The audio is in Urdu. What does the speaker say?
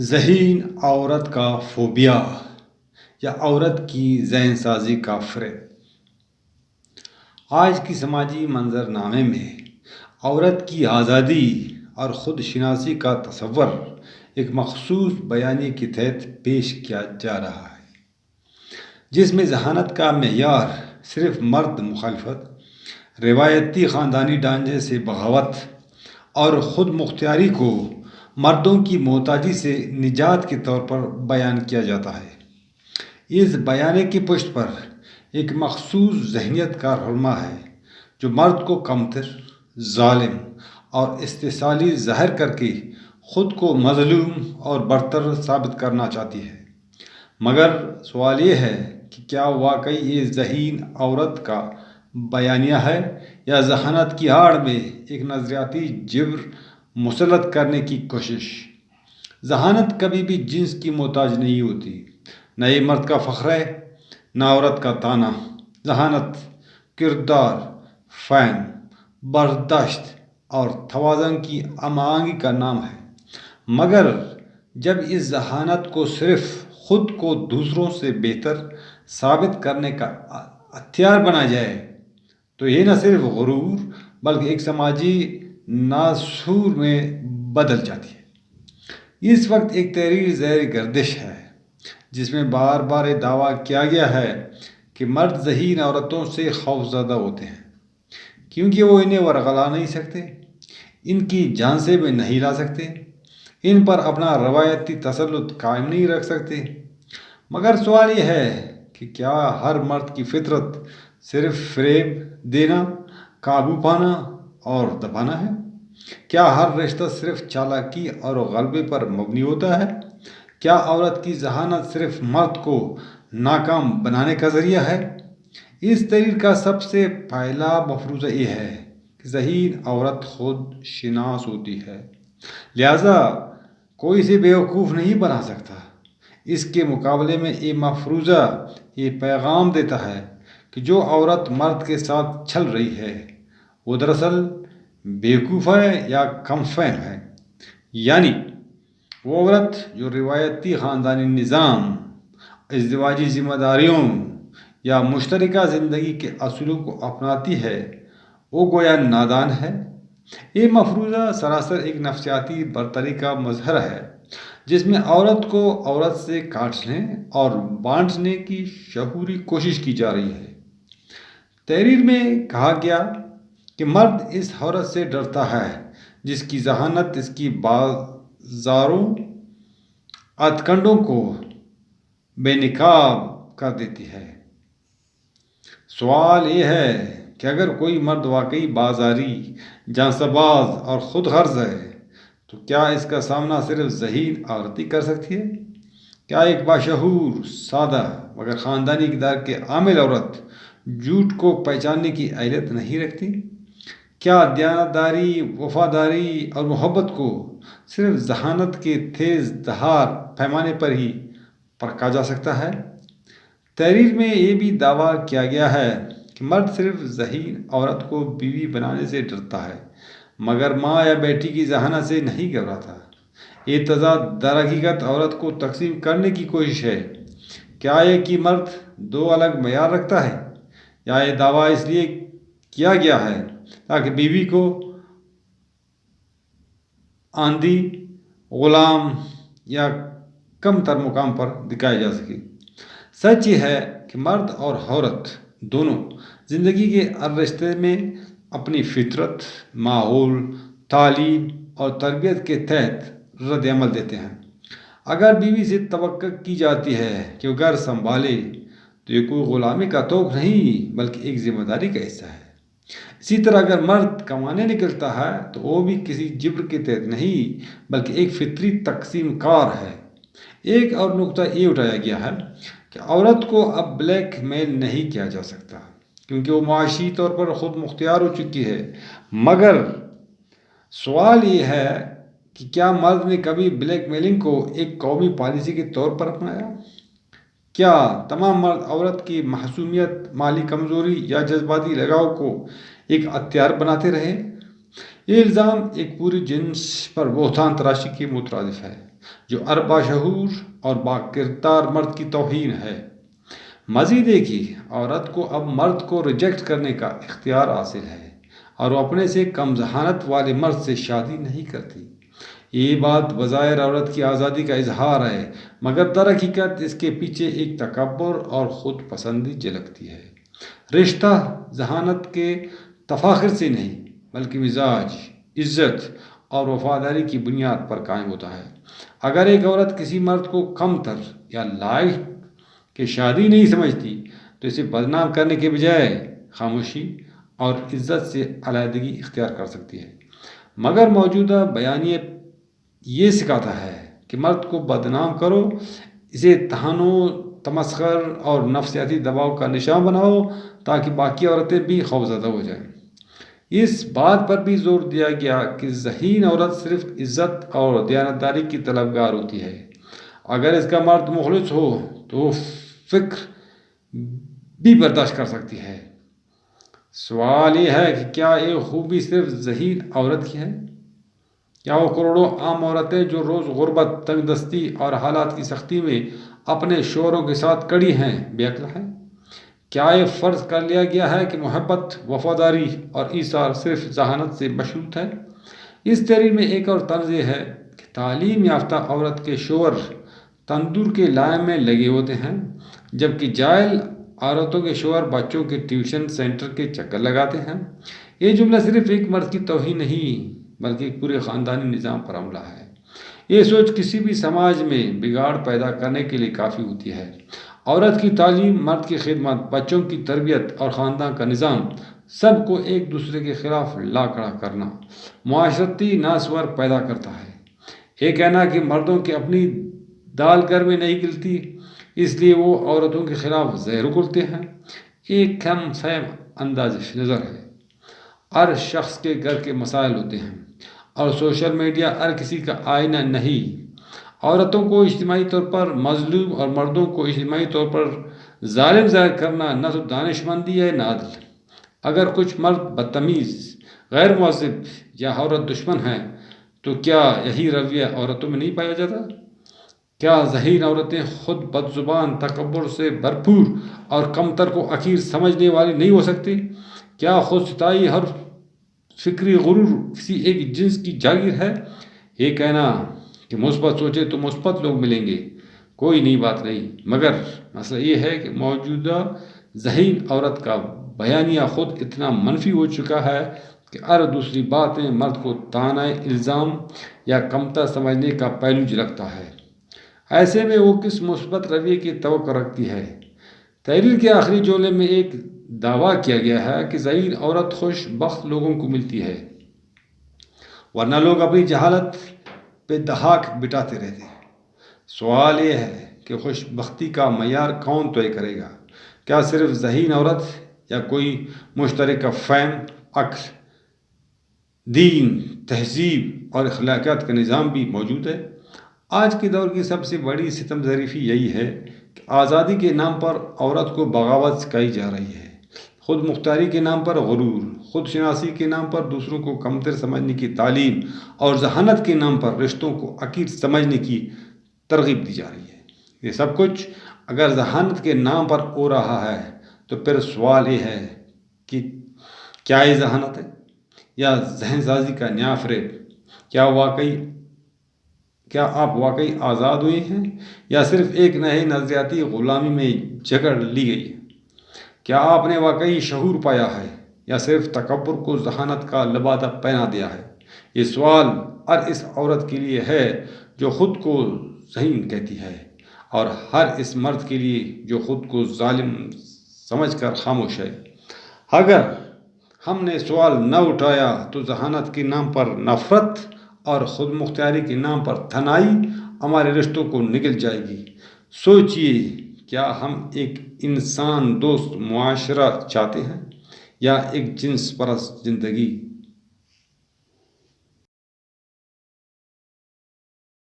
ذہین عورت کا فوبیا یا عورت کی ذہن سازی کا فریب آج کی سماجی منظر نامے میں عورت کی آزادی اور خود شناسی کا تصور ایک مخصوص بیانی کے تحت پیش کیا جا رہا ہے، جس میں ذہانت کا معیار صرف مرد مخالفت، روایتی خاندانی ڈانجے سے بغاوت اور خود مختاری کو مردوں کی محتاجی سے نجات کے طور پر بیان کیا جاتا ہے۔ اس بیانے کی پشت پر ایک مخصوص ذہنیت کا رہنما ہے جو مرد کو کمتر، ظالم اور استحصالی ظاہر کر کے خود کو مظلوم اور برتر ثابت کرنا چاہتی ہے۔ مگر سوال یہ ہے کہ کیا واقعی یہ ذہین عورت کا بیانیہ ہے یا ذہانت کی آڑ میں ایک نظریاتی جبر مسلط کرنے کی کوشش۔ ذہانت کبھی بھی جنس کی محتاج نہیں ہوتی۔ نہ یہ مرد کا فخر ہے، نہ عورت کا تانا۔ ذہانت، کردار، فین، برداشت اور توازن کی امانگی کا نام ہے۔ مگر جب اس ذہانت کو صرف خود کو دوسروں سے بہتر ثابت کرنے کا ہتھیار بنا جائے، تو یہ نہ صرف غرور بلکہ ایک سماجی ناسور میں بدل جاتی ہے۔ اس وقت ایک تحریر زیر گردش ہے، جس میں بار بار یہ دعویٰ کیا گیا ہے کہ مرد ذہین عورتوں سے خوف زدہ ہوتے ہیں، کیونکہ وہ انہیں ورغلا نہیں سکتے، ان کی جان سے بھی نہیں لا سکتے، ان پر اپنا روایتی تسلط قائم نہیں رکھ سکتے۔ مگر سوال یہ ہے کہ کیا ہر مرد کی فطرت صرف فریب دینا، قابو پانا اور دبانا ہے۔ کیا ہر رشتہ صرف چالاکی اور غلبے پر مبنی ہوتا ہے؟ کیا عورت کی ذہانت صرف مرد کو ناکام بنانے کا ذریعہ ہے؟ اس تحریر کا سب سے پہلا مفروضہ یہ ہے کہ ذہین عورت خود شناس ہوتی ہے۔ لہذا کوئی اسے بیوقوف نہیں بنا سکتا۔ اس کے مقابلے میں یہ مفروضہ یہ پیغام دیتا ہے کہ جو عورت مرد کے ساتھ چھل رہی ہے وہ دراصل بیوقوف ہے یا کم فہم ہے؟ یعنی وہ عورت جو روایتی خاندانی نظام، ازدواجی ذمہ داریوں یا مشترکہ زندگی کے اصولوں کو اپناتی ہے، وہ گویا نادان ہے؟ یہ مفروضہ سراسر ایک نفسیاتی برتری کا مظہر ہے، جس میں عورت کو عورت سے کاٹنے اور بانٹنے کی شعوری کوشش کی جا رہی ہے۔ تحریر میں کہا گیا کہ مرد اس عورت سے ڈرتا ہے، جس کی ذہانت، اس کی بازاروں، اتکنڈوں کو بے نقاب کر دیتی ہے۔ سوال یہ ہے کہ اگر کوئی مرد واقعی بازاری، جانسباز اور خود غرض ہے، تو کیا اس کا سامنا صرف ذہین عورتی کر سکتی ہے؟ کیا ایک باشعور، سادہ مگر خاندانی اقدار کے عامل عورت جھوٹ کو پہچاننے کی اہلیت نہیں رکھتی؟ کیا دیانتداری، وفاداری اور محبت کو صرف ذہانت کے تیز دہار پیمانے پر ہی پرکھا جا سکتا ہے؟ تحریر میں یہ بھی دعویٰ کیا گیا ہے کہ مرد صرف ذہین عورت کو بیوی بنانے سے ڈرتا ہے، مگر ماں یا بیٹی کی ذہانت سے نہیں گھبراتا۔ یہ تضاد در حقیقت عورت کو تقسیم کرنے کی کوشش ہے۔ کیا یہ کہ مرد دو الگ معیار رکھتا ہے؟ یا یہ دعویٰ اس لیے کیا گیا ہے تاکہ بیوی کو آندھی، غلام یا کم تر مقام پر دکھایا جا سکے۔ سچ یہ ہے کہ مرد اور عورت دونوں زندگی کے ہر رشتے میں اپنی فطرت، ماحول، تعلیم اور تربیت کے تحت رد عمل دیتے ہیں۔ اگر بیوی سے توقع کی جاتی ہے کہ وہ گھر سنبھالے، تو یہ کوئی غلامی کا توق نہیں، بلکہ ایک ذمہ داری کا حصہ ہے۔ اسی طرح اگر مرد کمانے نکلتا ہے تو وہ بھی کسی جبر کے تحت نہیں، بلکہ ایک فطری تقسیم کار ہے۔ ایک اور نقطہ یہ اٹھایا گیا ہے کہ عورت کو اب بلیک میل نہیں کیا جا سکتا، کیونکہ وہ معاشی طور پر خود مختار ہو چکی ہے۔ مگر سوال یہ ہے کہ کیا مرد نے کبھی بلیک میلنگ کو ایک قومی پالیسی کے طور پر اپنایا؟ کیا تمام مرد عورت کی محسومیت، مالی کمزوری یا جذباتی لگاؤ کو ایک اختیار بناتے رہے؟ یہ الزام ایک پوری جنس پر بہتان تراشی کی مترادف ہے، جو اربا شعور اور با کردار مرد کی توہین ہے۔ مزید ایک ہی عورت کو اب مرد کو ریجیکٹ کرنے کا اختیار حاصل ہے اور وہ اپنے سے کم ذہانت والے مرد سے شادی نہیں کرتی۔ یہ بات بظاہر عورت کی آزادی کا اظہار ہے، مگر در حقیقت اس کے پیچھے ایک تکبر اور خود پسندی جھلکتی ہے۔ رشتہ ذہانت کے تفاخر سے نہیں، بلکہ مزاج، عزت اور وفاداری کی بنیاد پر قائم ہوتا ہے۔ اگر ایک عورت کسی مرد کو کم تر یا لائق کہ شادی نہیں سمجھتی، تو اسے بدنام کرنے کے بجائے خاموشی اور عزت سے علیحدگی اختیار کر سکتی ہے۔ مگر موجودہ بیانیہ یہ سکھاتا ہے کہ مرد کو بدنام کرو، اسے تہانوں تمسخر اور نفسیاتی دباؤ کا نشان بناؤ تاکہ باقی عورتیں بھی خوفزدہ ہو جائیں۔ اس بات پر بھی زور دیا گیا کہ ذہین عورت صرف عزت اور دیانتداری کی طلبگار ہوتی ہے۔ اگر اس کا مرد مخلص ہو تو وہ فکر بھی برداشت کر سکتی ہے۔ سوال یہ ہے کہ کیا یہ خوبی صرف ذہین عورت کی ہے؟ کیا وہ کروڑوں عام عورتیں جو روز غربت تنگ دستی اور حالات کی سختی میں اپنے شوروں کے ساتھ کڑی ہیں، بے عقل ہیں؟ کیا یہ فرض کر لیا گیا ہے کہ محبت، وفاداری اور ایثار صرف ذہانت سے مشروط ہے؟ اس تحریر میں ایک اور طرز یہ ہے کہ تعلیم یافتہ عورت کے شور تندور کے لائم میں لگے ہوتے ہیں، جبکہ جائل عورتوں کے شوہر، بچوں کے ٹیوشن سینٹر کے چکر لگاتے ہیں۔ یہ جملہ صرف ایک مرد کی توہین نہیں، بلکہ ایک پورے خاندانی نظام پر عملہ ہے۔ یہ سوچ کسی بھی سماج میں بگاڑ پیدا کرنے کے لیے کافی ہوتی ہے۔ عورت کی تعلیم، مرد کی خدمت، بچوں کی تربیت اور خاندان کا نظام، سب کو ایک دوسرے کے خلاف لاکڑا کرنا، معاشرتی ناسور پیدا کرتا ہے۔ یہ کہنا کہ مردوں کی اپنی دال گھر میں نہیں گلتی، اس لیے وہ عورتوں کے خلاف زہر اگلتے ہیں۔ ایک کم فہم انداز نظر ہے۔ ہر شخص کے گھر کے مسائل ہوتے ہیں اور سوشل میڈیا ہر کسی کا آئینہ نہیں۔ عورتوں کو اجتماعی طور پر مظلوم اور مردوں کو اجتماعی طور پر ظالم ظاہر کرنا نہ تو دانش مندی ہے نہ عدل۔ اگر کچھ مرد بدتمیز، غیر مہذب یا عورت دشمن ہیں، تو کیا یہی رویہ عورتوں میں نہیں پایا جاتا؟ کیا ذہین عورتیں خود بد زبان تکبر سے بھرپور اور کمتر کو اخیر سمجھنے والی نہیں ہو سکتی؟ کیا خود ستائی ہر فکری غرور کسی ایک جنس کی جاگیر ہے؟ یہ کہنا کہ مثبت سوچے تو مثبت لوگ ملیں گے، کوئی نئی بات نہیں۔ مگر مسئلہ یہ ہے کہ موجودہ ذہین عورت کا بیانیہ خود اتنا منفی ہو چکا ہے کہ ہر دوسری باتیں مرد کو تانہ الزام یا کمتر سمجھنے کا پہلو جھلکتا ہے۔ ایسے میں وہ کس مثبت رویے کی توقع رکھتی ہے؟ تحریر کے آخری جولے میں ایک دعویٰ کیا گیا ہے کہ ذہین عورت خوش بخت لوگوں کو ملتی ہے، ورنہ لوگ اپنی جہالت پہ دہاک بٹاتے رہتے ہیں۔ سوال یہ ہے کہ خوش بختی کا معیار کون طے کرے گا؟ کیا صرف ذہین عورت یا کوئی مشترکہ فہم عقل، دین، تہذیب اور اخلاقیات کا نظام بھی موجود ہے؟ آج کے دور کی سب سے بڑی ستم ظریفی یہی ہے کہ آزادی کے نام پر عورت کو بغاوت سکھائی جا رہی ہے۔ خود مختاری کے نام پر غرور، خود شناسی کے نام پر دوسروں کو کمتر سمجھنے کی تعلیم اور ذہانت کے نام پر رشتوں کو عقید سمجھنے کی ترغیب دی جا رہی ہے۔ یہ سب کچھ اگر ذہانت کے نام پر ہو رہا ہے تو پھر سوال یہ ہے کہ کیا یہ ذہانت ہے؟ یا ذہن سازی کا نیا فریب؟ کیا واقعی کیا آپ واقعی آزاد ہوئے ہیں یا صرف ایک نئے نظریاتی غلامی میں جگڑ لی گئی ہے؟ کیا آپ نے واقعی شعور پایا ہے یا صرف تکبر کو ذہانت کا لبادہ پہنا دیا ہے؟ یہ سوال ہر اس عورت کے لیے ہے جو خود کو ذہین کہتی ہے اور ہر اس مرد کے لیے جو خود کو ظالم سمجھ کر خاموش ہے۔ اگر ہم نے سوال نہ اٹھایا تو ذہانت کے نام پر نفرت اور خود مختاری کے نام پر تھنائی ہمارے رشتوں کو نکل جائے گی۔ سوچئے کیا ہم ایک انسان دوست معاشرہ چاہتے ہیں یا ایک جنس پرست زندگی